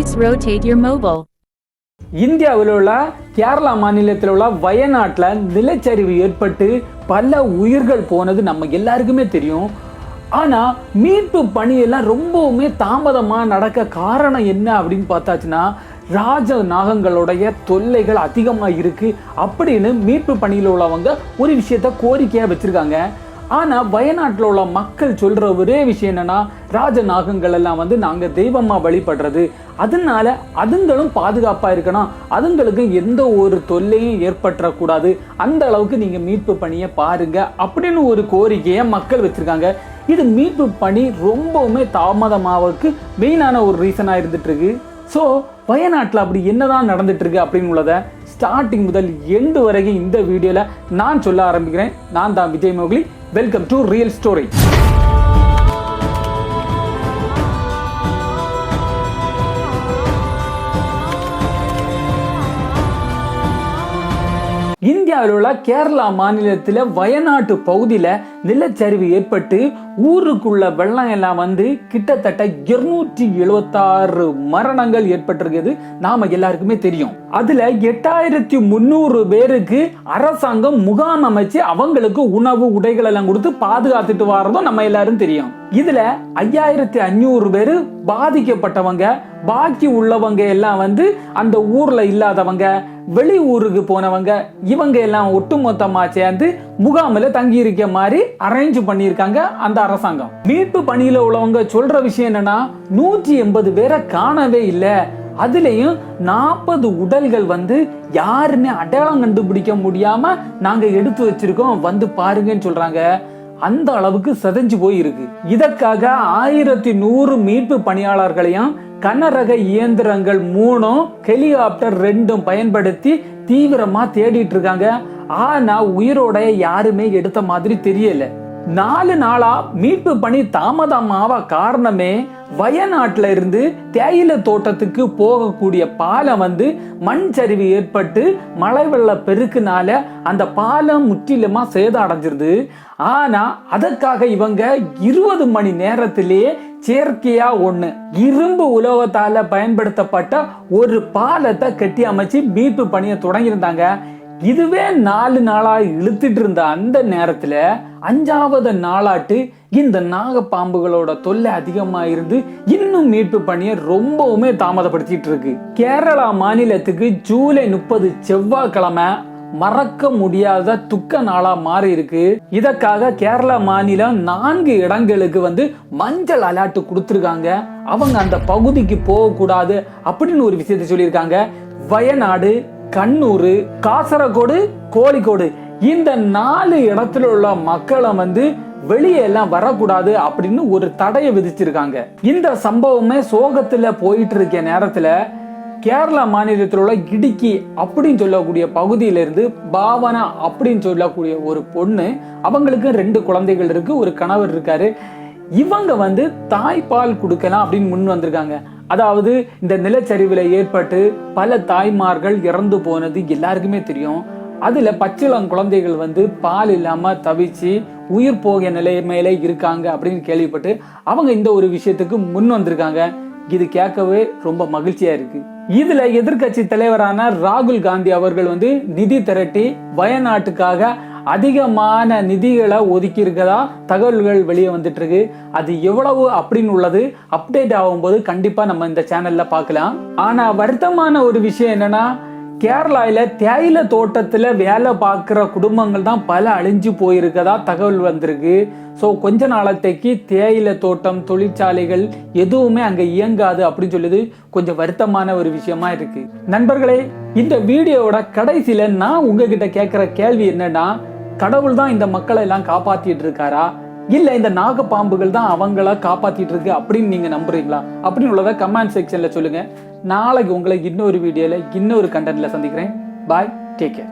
Please rotate your mobile. இந்தியாவில் உள்ள கேரளா மாநிலத்தில் உள்ள வயநாட்டில் நிலச்சரிவு ஏற்பட்டு பல உயிர்கள் போனது நம்ம எல்லாருக்குமே தெரியும். ஆனால் மீட்பு பணியெல்லாம் ரொம்பவுமே தாமதமாக நடக்க காரணம் என்ன அப்படின்னு பார்த்தாச்சுன்னா ராஜ நாகங்களுடைய தொல்லைகள் அதிகமாக இருக்கு. அப்படின்னு மீட்பு பணியில் உள்ளவங்க ஒரு விஷயத்த கோரிக்கையாக வச்சிருக்காங்க. ஆனால் வயநாட்டில் உள்ள மக்கள் சொல்கிற ஒரே விஷயம் என்னென்னா ராஜநாகங்கள் எல்லாம் வந்து நாங்கள் தெய்வமாக வழிபடுறது. அதனால அதுங்களும் பாதுகாப்பாக இருக்கணும். அதுங்களுக்கு எந்த ஒரு தொல்லையும் ஏற்பட்டுறக்கூடாது. அந்த அளவுக்கு நீங்கள் மீட்பு பணியை பாருங்கள் அப்படின்னு ஒரு கோரிக்கையை மக்கள் வச்சுருக்காங்க. இது மீட்பு பணி ரொம்பவுமே தாமதமாவதுக்கு மெயினான ஒரு ரீசனாக இருந்துகிட்ருக்கு ஸோ வயநாட்டில் அப்படி என்னதான் நடந்துட்டுருக்கு அப்படின்னு உள்ளதை ஸ்டார்டிங் முதல் எண்டு வரைக்கும் இந்த வீடியோவில் நான் சொல்ல ஆரம்பிக்கிறேன். நான் தான் Vijay Mowgli. Welcome to real story இந்தியாவில் உள்ள கேரளா மாநிலத்தில் வயநாட்டு பகுதியில் நிலச்சரிவு ஏற்பட்டு ஊருக்குள்ள வெள்ளம் எல்லாம் வந்து கிட்டத்தட்ட இருநூற்றி எழுபத்தாறு மரணங்கள் ஏற்பட்டிருக்கிறது. நாம எல்லாருக்குமே தெரியும். அதுல எட்டாயிரத்தி முந்நூறு பேருக்கு அரசாங்கம் முகாம் அமைச்சு அவங்களுக்கு உணவு உடைகள் எல்லாம் கொடுத்து பாதுகாத்துட்டு வர்றதும் நம்ம எல்லாரும் தெரியும். இதுல ஐயாயிரத்தி அஞ்சூறு பேரு பாதிக்கப்பட்டவங்க பாக்கி உள்ளவங்க எல்லாம் வந்து அந்த ஊர்ல இல்லாதவங்க வெளி ஊருக்கு போனவங்க இவங்க எல்லாம் ஒட்டுமொத்தமா சேர்ந்து முகாமில் தங்கி இருக்க மாதிரி அரேஞ்ச் பண்ணியிருக்காங்க அந்த அரசாங்கம். மீட்பு பணியில உள்ளவங்க சொல்ற விஷயம் என்னன்னா நூற்றி எண்பது பேரை காணவே இல்லை. அதுலயும் நாற்பது உடல்கள் வந்து யாருமே அடையாளம் கண்டுபிடிக்க முடியாம நாங்க எடுத்து வச்சிருக்கோம் வந்து பாருங்கன்னு சொல்றாங்க. அந்த அளவுக்கு செதஞ்சு போயிருக்கு. இதற்காக ஆயிரத்தி நூறு மீட்பு பணியாளர்களையும் கனரக இயந்திரங்கள் மூணும் ஹெலிகாப்டர் ரெண்டும் பயன்படுத்தி தீவிரமா தேடிட்டு இருக்காங்க. ஆனா உயிரோட யாருமே எடுத்த மாதிரி தெரியல. நாலு நாளா மீட்பு பணி தாமதமாவ காரணமே வயநாட்டுல இருந்து தேயிலை தோட்டத்துக்கு போகக்கூடிய பாலம் வந்து மண் சரிவு ஏற்பட்டு மழை வெள்ள பெருக்குனால அந்த பாலம் முற்றிலுமா சேதம் அடைஞ்சிருது ஆனா அதற்காக இவங்க இருபது மணி நேரத்திலேயே செயற்கையா ஒண்ணு இரும்பு உலோகத்தால பயன்படுத்தப்பட்ட ஒரு பாலத்தை கட்டி அமைச்சு மீட்பு பணியை தொடங்கியிருந்தாங்க. இதுவே நாலு நாளாக இழுத்துட்டு இருந்த அந்த நேரத்தில் அஞ்சாவது நாளாட்டு இந்த நாகப்பாம்புகளோட தொல்லை அதிகமாக இருந்து இன்னும் மீட்பு பணியை ரொம்பவுமே தாமதப்படுத்திட்டு இருக்கு கேரளா மாநிலத்துக்கு ஜூலை முப்பது செவ்வாய்க்கிழமை மறக்க முடியாத துக்க நாளா மாறி இருக்கு இதற்காக கேரளா மாநிலம் நான்கு இடங்களுக்கு வந்து மஞ்சள் அலாட்டு கொடுத்துருக்காங்க. அவங்க அந்த பகுதிக்கு போகக்கூடாது அப்படின்னு ஒரு விஷயத்த சொல்லியிருக்காங்க. வயநாடு கண்ணூர் காசரகோடு கோழிக்கோடு. இந்த நாலு இடத்துல உள்ள மக்களை வந்து வெளியே எல்லாம் வரக்கூடாது அப்படின்னு ஒரு தடையை விதிச்சிருக்காங்க. இந்த சம்பவமே சோகத்துல போயிட்டு இருக்க நேரத்துல கேரளா மாநிலத்தில் உள்ள இடுக்கி அப்படின்னு சொல்லக்கூடிய பகுதியிலிருந்து பாவனா அப்படின்னு சொல்லக்கூடிய ஒரு பொண்ணு அவங்களுக்கு ரெண்டு குழந்தைகள் இருக்கு ஒரு கணவர் இருக்காரு. இவங்க வந்து தாய்ப்பால் கொடுக்கலாம் அப்படின்னு முன் வந்திருக்காங்க. அதாவது இந்த நிலச்சரிவில் ஏற்பட்டு பல தாய்மார்கள் இறந்து போனது எல்லாருக்குமே தெரியும். அதில் பச்சிளம் குழந்தைகள் வந்து பால் இல்லாமல் தவிச்சு உயிர் போகிய நிலைமையில இருக்காங்க அப்படின்னு கேள்விப்பட்டு அவங்க இந்த ஒரு விஷயத்துக்கு முன் வந்திருக்காங்க. இது கேட்கவே ரொம்ப மகிழ்ச்சியா இருக்கு. இதுல எதிர்கட்சி தலைவரான ராகுல் காந்தி அவர்கள் வந்து நிதி திரட்டி வயநாட்டுக்காக அதிகமான நிதிகளை ஒதுக்கி இருக்கதா தகவல்கள் வெளியே வந்துட்டு இருக்கு அது எவ்வளவு அப்படின்னு உள்ளது. அப்டேட் ஆகும்போது கண்டிப்பா நம்ம இந்த சேனல்ல பார்க்கலாம். ஆனா வருத்தமான ஒரு விஷயம் என்னன்னா கேரளாவில் தேயிலை தோட்டத்தில் வேலை பார்க்குற குடும்பங்கள் தான் பல அழிஞ்சு போயிருக்கதா தகவல் வந்திருக்கு. ஸோ கொஞ்ச நாளத்தைக்கு தேயிலை தோட்டம் தொழிற்சாலைகள் எதுவுமே அங்கே இயங்காது அப்படின்னு சொல்லுது கொஞ்சம் வருத்தமான ஒரு விஷயமா இருக்கு. நண்பர்களே இந்த வீடியோவோட கடைசியில் நான் உங்ககிட்ட கேட்குற கேள்வி என்னன்னா கடவுள் தான் இந்த மக்களை எல்லாம் காப்பாத்திட்டு இருக்காரா இல்ல இந்த நாகப்பாம்புகள் தான் அவங்கள காப்பாத்திட்டு இருக்கு அப்படின்னு நீங்க நம்புறீங்களா? அப்படின்னு உள்ளதை கமெண்ட் செக்ஷன்ல சொல்லுங்க. நாளைக்கு உங்களை இன்னொரு வீடியோல இன்னொரு கண்டென்ட்ல சந்திக்கிறேன். Bye take care